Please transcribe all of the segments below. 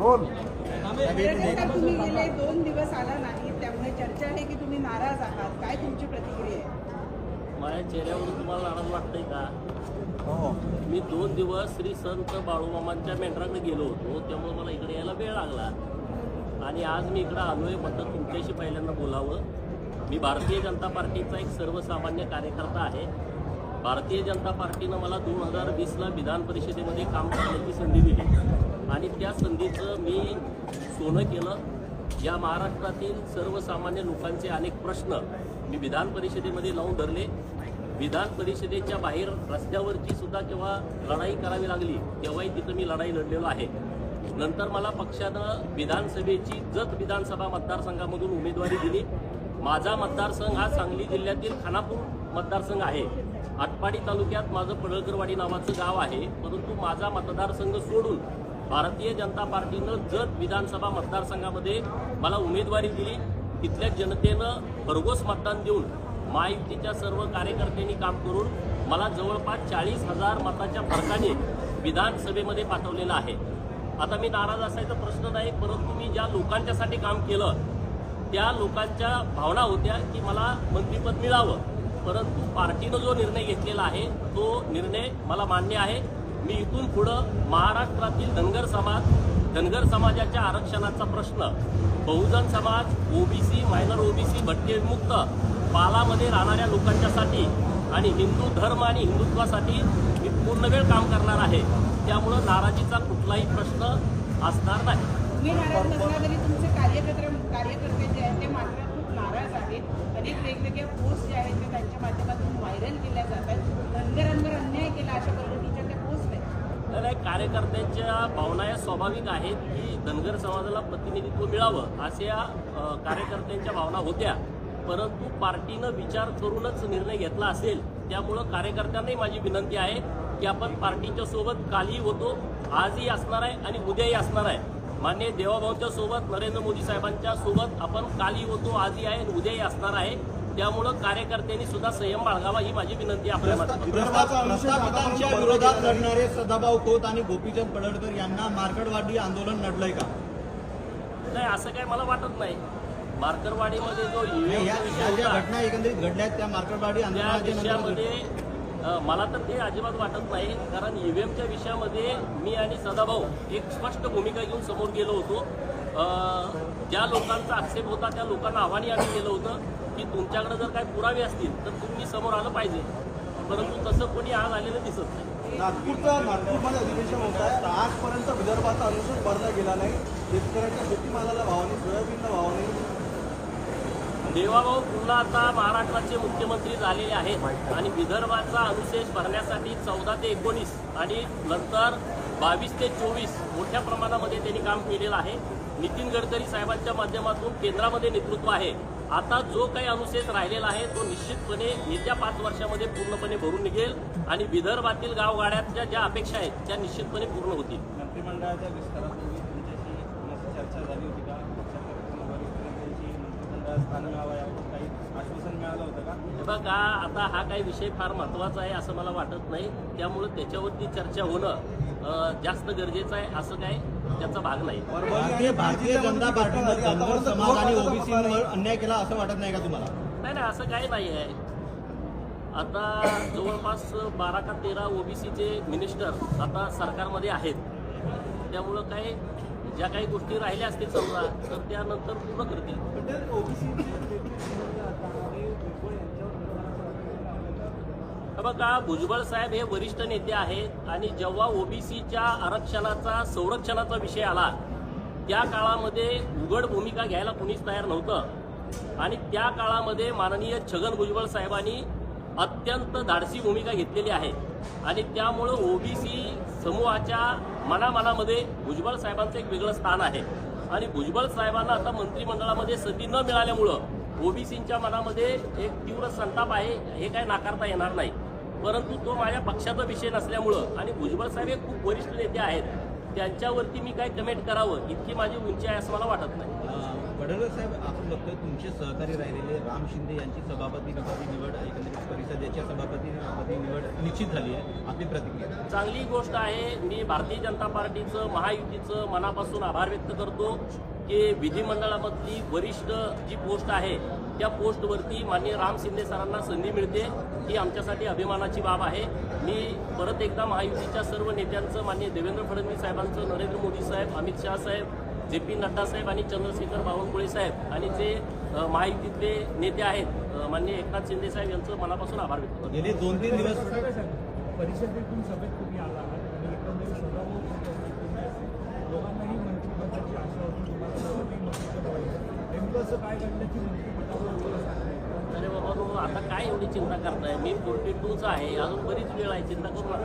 Role. तुम्ही गेले दोन दिवस आला नाही त्यामुळे चर्चा आहे की तुम्ही नाराज आहात. काय तुमची प्रतिक्रिया आहे? माझ्या चेहऱ्यावरून तुम्हाला आनंद वाटतंय का? हो. मी दोन दिवस श्री संत बाळूमामांच्या मेंढराकडे गेलो होतो त्यामुळे मला इकडे यायला वेळ लागला. आणि आज मी इकडं आलोय म्हटलं तुमच्याशी पहिल्यांदा बोलावं. मी भारतीय जनता पार्टीचा एक सर्वसामान्य कार्यकर्ता आहे. भारतीय जनता पार्टीनं मला दोन हजार वीसला विधान परिषदेमध्ये काम करण्याची संधी दिली. आणि त्या संधीचं मी सोनं केलं. या महाराष्ट्रातील सर्वसामान्य लोकांचे अनेक प्रश्न मी विधान परिषदेमध्ये लावून धरले. विधान परिषदेच्या बाहेर रस्त्यावरची सुद्धा जेव्हा लढाई करावी लागली तेव्हाही तिथं मी लढाई लढलेलो आहे. नंतर मला पक्षानं विधानसभेची जत विधानसभा मतदारसंघामधून उमेदवारी दिली. माझा मतदारसंघ हा सांगली जिल्ह्यातील खानापूर मतदारसंघ आहे. आटपाडी तालुक्यात माझं पडळकरवाडी नावाचं गाव आहे. परंतु माझा मतदारसंघ सोडून भारतीय जनता पार्टीनं जत विधानसभा मतदारसंघामध्ये मला उमेदवारी दिली. तिथल्या जनतेनं भरघोस मतदान देऊन महायुतीच्या सर्व कार्यकर्त्यांनी काम करून मला जवळपास चाळीस हजार मताच्या फरकाने विधानसभेमध्ये पाठवलेलं आहे. आता मी नाराज असायचा प्रश्न नाही परंतु मी ज्या लोकांच्यासाठी काम केलं त्या लोकांच्या भावना होत्या की मला मंत्रिपद मिळावं. परंतु पार्टीनं जो निर्णय घेतलेला आहे तो निर्णय मला मान्य आहे. मी इथून पुढं महाराष्ट्रातील धनगर समाज धनगर समाजाच्या आरक्षणाचा प्रश्न बहुजन समाज ओबीसी मायनर ओबीसी भटकेमुक्त पालामध्ये राहणाऱ्या लोकांच्यासाठी आणि हिंदू धर्म आणि हिंदुत्वासाठी मी पूर्ण वेळ काम करणार आहे. त्यामुळं नाराजीचा कुठलाही प्रश्न असणार नाही. तुम्ही नाराज नसला तरी तुमचे कार्यकर्ते जे आहेत ते मात्र नाराज आहेत. अनेक वेगवेगळ्या पोस्ट जे आहेत ते त्यांच्या माध्यमातून व्हायरल केल्या जात आहेत. धनगरांवर अन्याय केला अशा पद्धतीच्या त्या पोस्ट आहेत. नाही, कार्यकर्त्यांच्या भावना या स्वाभाविक आहेत की धनगर समाजाला प्रतिनिधित्व मिळावं अशा अ, कार्यकर्त्यांच्या भावना होत्या. परंतु पार्टीनं विचार करूनच निर्णय घेतला असेल त्यामुळं कार्यकर्त्यांनाही माझी विनंती आहे की आपण पार्टीच्या सोबत कालही होतो आजही असणार आहे आणि उद्याही असणार आहे. मान्य देवाभाऊंच्या सोबत नरेंद्र मोदी साहेबांच्या सोबत आपण कालही होतो आजही आहे आणि उद्याही असणार आहे. त्यामुळं कार्यकर्त्यांनी सुद्धा संयम बाळगावा ही माझी विनंती आहे आपल्या विरोधात लढणारे सदाभाऊ खोत आणि गोपीचंद पडळकर यांना मार्कडवादी आंदोलन लढलंय का? नाही असं काय मला वाटत नाही. मार्करवाडीमध्ये जो घटना एकंदरीत घडल्या आहेत त्या आंदोलनाच्या विषयामध्ये नंतर अ, मला तर ते अजिबात वाटत नाही कारण ईव्हीएमच्या विषयामध्ये मी आणि सदाभाऊ एक स्पष्ट भूमिका घेऊन समोर गेलो होतो. ज्या लोकांचा आक्षेप होता त्या लोकांना आव्हाने आम्ही केलं होतं की तुमच्याकडे जर काही पुरावे असतील तर तुम्ही समोर आलं पाहिजे. परंतु तसं कोणी आज आलेलं दिसत नाही. नागपूरचा नागपूरमध्ये अधिवेशन होत आहे आजपर्यंत विदर्भाचा अनुसूच भरला गेला नाही. शेतकऱ्यांच्या शेतीमालाला भाव नाही सोयाबीनला भाव नाही. देवाभाऊ पुन्हा आता महाराष्ट्राचे मुख्यमंत्री झालेले आहेत. आणि विदर्भाचा अनुशेष भरण्यासाठी चौदा ते एकोणीस आणि नंतर बावीस ते चोवीस मोठ्या प्रमाणामध्ये त्यांनी काम केलेलं आहे. नितीन गडकरी साहेबांच्या माध्यमातून केंद्रामध्ये नेतृत्व आहे. आता जो काही अनुशेष राहिलेला आहे तो निश्चितपणे येत्या पाच वर्षामध्ये पूर्णपणे भरून निघेल आणि विदर्भातील गावगाड्यातल्या ज्या अपेक्षा आहेत त्या निश्चितपणे पूर्ण होतील. मंत्रिमंडळाच्या विस्तारापूर्वी तुमच्याशी चर्चा झाली होती का पक्षाच्या वरिष्ठांची मंत्रिमंडळात स्थान मिळावं याबाबत काही आश्वासन मिळालं होतं का हे बघा आता हा काही विषय फार महत्त्वाचा आहे असं मला वाटत नाही. त्यामुळे त्याच्यावरती चर्चा होणं जास्त गरजेचं आहे असं काय त्याचा भाग नाही. भारतीय भारतीय जनता पार्टीनं ओबीसीवर अन्याय केला असं वाटत नाही का तुम्हाला? नाही नाही असं काही नाही आहे. आता जवळपास बारा का तेरा ओबीसीचे मिनिस्टर आता सरकारमध्ये आहेत. त्यामुळं काय ज्या काही गोष्टी राहिल्या असतील समजा तर त्यानंतर पूर्ण करतील. बघा भुजबळ साहेब हे वरिष्ठ नेते आहेत आणि जेव्हा ओबीसीच्या आरक्षणाचा संरक्षणाचा विषय आला त्या काळामध्ये उघड भूमिका घ्यायला कुणीच तयार नव्हतं. आणि त्या काळामध्ये माननीय छगन भुजबळ साहेबांनी अत्यंत धाडसी भूमिका घेतलेली आहे. आणि त्यामुळं ओबीसी समूहाच्या मनामनामध्ये भुजबळ साहेबांचं एक वेगळं स्थान आहे. आणि भुजबळ साहेबांना आता मंत्रिमंडळामध्ये संधी न मिळाल्यामुळं ओबीसींच्या मनामध्ये एक तीव्र संताप आहे हे काय नाकारता येणार नाही. परंतु तो माझ्या पक्षाचा विषय नसल्यामुळं आणि भुजबळ साहेब हे खूप वरिष्ठ नेते आहेत त्यांच्यावरती मी काय कमेंट करावं इतकी माझी उंची आहे असं मला वाटत नाही. पडळकर साहेब आपण बघतोय तुमचे सहकारी राहिलेले राम शिंदे यांची सभापती पदाची निवड एकंदरीत परिषदेच्या सभापती पदी निवड निश्चित झाली आहे. आपली प्रतिक्रिया. चांगली गोष्ट आहे मी भारतीय जनता पार्टीचं महायुतीचं मनापासून आभार व्यक्त करतो की विधिमंडळामधली वरिष्ठ जी पोस्ट आहे त्या पोस्टवरती माननीय राम शिंदे सरांना संधी मिळते. ही आमच्यासाठी अभिमानाची बाब आहे. मी परत एकदा महायुतीच्या सर्व नेत्यांचं माननीय देवेंद्र फडणवीस साहेबांचं नरेंद्र मोदी साहेब अमित शहा साहेब जे पी नड्डा साहेब आणि चंद्रशेखर बावनकुळे साहेब आणि जे महायुतीतले नेते आहेत अ, माननीय एकनाथ शिंदे साहेब यांचं मनापासून आभार व्यक्त करतो. गेले दोन तीन दिवस परिषदेतून सभेत तुम्ही आला आहात आणि एकंदरीत स्वभाव लोकांनाही मंत्रिपदाची आशा होती तुम्हाला सर्वांनाही मंत्रिपद व्हायचं नेमकं असं काय घडलं की मंत्रिपदावर तुम्हाला सांगताय अरे बाबा नो, आता काय एवढी चिंता करताय? मी फोर्टी टूच आहे अजून बरीच वेळ आहे चिंता करू नका.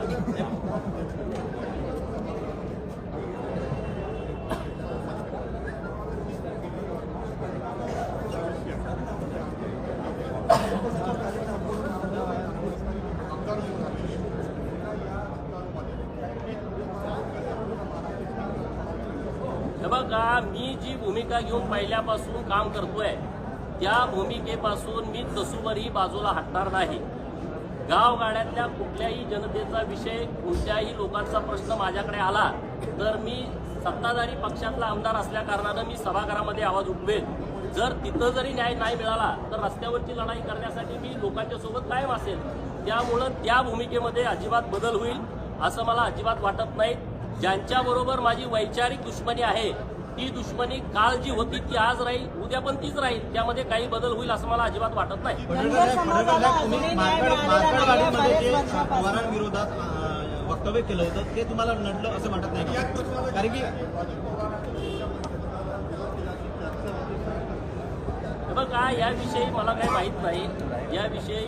बघा मी जी भूमिका घेऊन पहिल्यापासून काम करतोय त्या भूमिकेपासून मी तसूवरही बाजूला हटणार नाही. गावगाड्यातल्या कुठल्याही जनतेचा विषय कोणत्याही लोकांचा प्रश्न माझ्याकडे आला तर मी सत्ताधारी पक्षातला आमदार असल्या कारणानं मी सभागृहामध्ये आवाज उठवेल जर तिथं जरी न्याय नाही मिळाला तर रस्त्यावरची लढाई करण्यासाठी मी लोकांच्या सोबत कायम असेल. त्यामुळं त्या भूमिकेमध्ये अजिबात बदल होईल असं मला अजिबात वाटत नाही. ज्यांच्याबरोबर माझी वैचारिक दुश्मनी आहे ती दुश्मनी काल जी होती ती आज राहील उद्या पण तीच राहील त्यामध्ये काही बदल होईल असं मला अजिबात वाटत नाही. वक्तव्य केलं होतं ते तुम्हाला नडलं असं वाटत नाही? कारण की बघा याविषयी मला काही माहीत नाही. याविषयी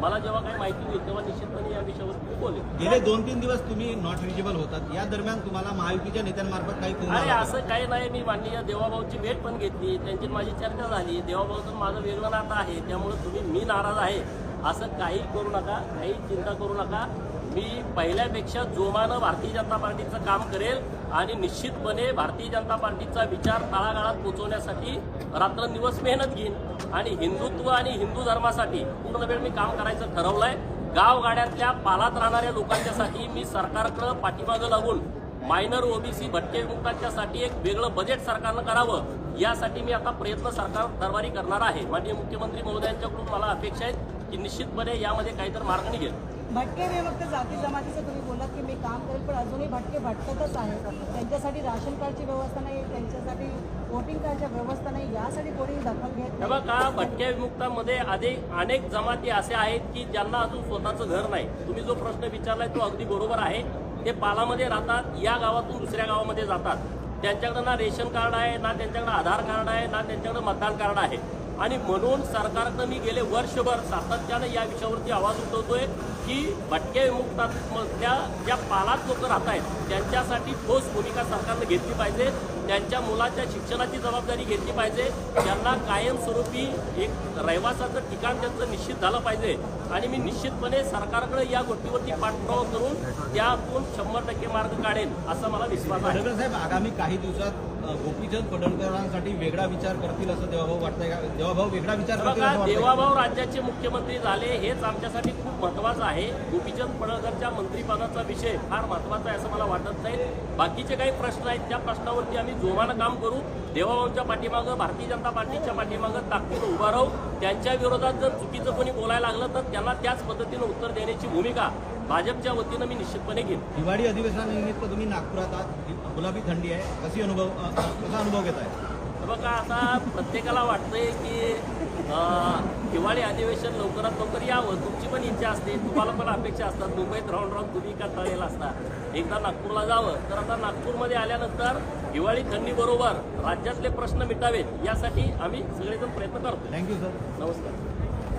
मला जेव्हा काही माहिती होईल तेव्हा निश्चितपणे या विषयावर मी बोलेन. गेले दोन तीन दिवस तुम्ही नॉट रिजेबल होतात. या दरम्यान तुम्हाला महायुतीच्या नेत्यांमार्फत काही अरे का? असं काही नाही. मी माननीय देवाभाऊची भेट पण घेतली. त्यांची माझी चर्चा झाली. देवाभाऊचं माझं वेगळं नातं आहे. त्यामुळे तुम्ही मी नाराज आहे. असं काही करू नका. काही चिंता करू नका. मी पहिल्यापेक्षा जोमानं भारतीय जनता पार्टीचं काम करेल. आणि निश्चितपणे भारतीय जनता पार्टीचा विचार तळागाळात पोहोचवण्यासाठी रात्रंदिवस मेहनत घेईन आणि हिंदुत्व आणि हिंदू धर्मासाठी पूर्ण वेळ मी काम करायचं ठरवलंय. गावगाड्यातल्या पालात राहणाऱ्या लोकांच्यासाठी मी सरकारकडं पाठीमागं लागून मायनर ओबीसी भटके विमुक्तांच्यासाठी एक वेगळं बजेट सरकारनं करावं यासाठी मी आता प्रयत्न सरकार दरबारी करणार आहे. माननीय मुख्यमंत्री महोदयांच्याकडून मला अपेक्षा आहेत की निश्चितपणे यामध्ये काहीतरी मार्ग निघेल. भटके विमुक्त जाती जमातीचं तुम्ही बोलात की मी काम करेल पण अजूनही भटके भटकतच आहे त्यांच्यासाठी राशन कार्डची व्यवस्था नाही त्यांच्यासाठी वोटिंग कार्डची व्यवस्था नाही यासाठी कोणी दखल घेत नाही. बघा भटक्या विमुक्तांमध्ये आधी अनेक जमाती असे आहेत की ज्यांना अजून स्वतःचं घर नाही. तुम्ही जो प्रश्न विचारलाय तो अगदी बरोबर आहे. ते पालामध्ये राहतात या गावातून दुसऱ्या गावामध्ये जातात. त्यांच्याकडे ना रेशन कार्ड आहे ना त्यांच्याकडे आधार कार्ड आहे ना त्यांच्याकडे मतदान कार्ड आहे. आणि म्हणून सरकारकडे मी गेले वर्षभर सातत्यानं या विषयावरती आवाज उठवतोय. की भटक्या विमुक्तांमधल्या ज्या पालात लोक राहत आहेत त्यांच्यासाठी ठोस भूमिका सरकारनं घेतली पाहिजे त्यांच्या मुलाच्या शिक्षणाची जबाबदारी घेतली पाहिजे त्यांना कायमस्वरूपी एक रहिवासाचं ठिकाण त्यांचं निश्चित झालं पाहिजे. आणि मी निश्चितपणे सरकारकडे या गोष्टीवरती पाठपुरावा करून त्यातून शंभर टक्के मार्ग काढेन असा मला विश्वास आहे. साहेब आगामी काही दिवसात गोपीचंद पडळकरांसाठी वेगळा विचार करतील असं देवाभाऊ वाटतंय का? देवाभाऊ वेगळा विचार करतील? देवाभाऊ राज्याचे मुख्यमंत्री झाले हेच आमच्यासाठी खूप महत्वाचं आहे. गोपीचंद पडळकरच्या मंत्रिपदाचा विषय फार महत्त्वाचा आहे असं मला वाटत नाही. बाकीचे काही प्रश्न आहेत त्या प्रश्नावरती आम्ही जोमानं काम करू. देवाभाऊंच्या पाठीमागं भारतीय जनता पार्टीच्या पाठीमागं ताकदीनं उभा राहू त्यांच्या विरोधात जर चुकीचं कोणी बोलायला लागलं तर त्यांना त्याच पद्धतीनं उत्तर देण्याची भूमिका भाजपच्या वतीनं मी निश्चितपणे घेईन. दिवाळी अधिवेशनानिमित्त तुम्ही नागपुरात आहात. गुलाबी थंडी आहे. कशी अनुभव कसा अनुभव घेत आहे बघा आता प्रत्येकाला वाटतंय की अधिवेशन लवकरात लवकर यावं. तुमची पण इच्छा असते तुम्हाला पण अपेक्षा असतात. मुंबईत राहून राहून तुम्ही कंटाळलेला असता एकदा नागपूरला जावं. तर आता नागपूरमध्ये आल्यानंतर हिवाळी थंडी बरोबर राज्यातले प्रश्न मिटावेत. यासाठी आम्ही सगळेजण प्रयत्न करतो थँक्यू सर नमस्कार.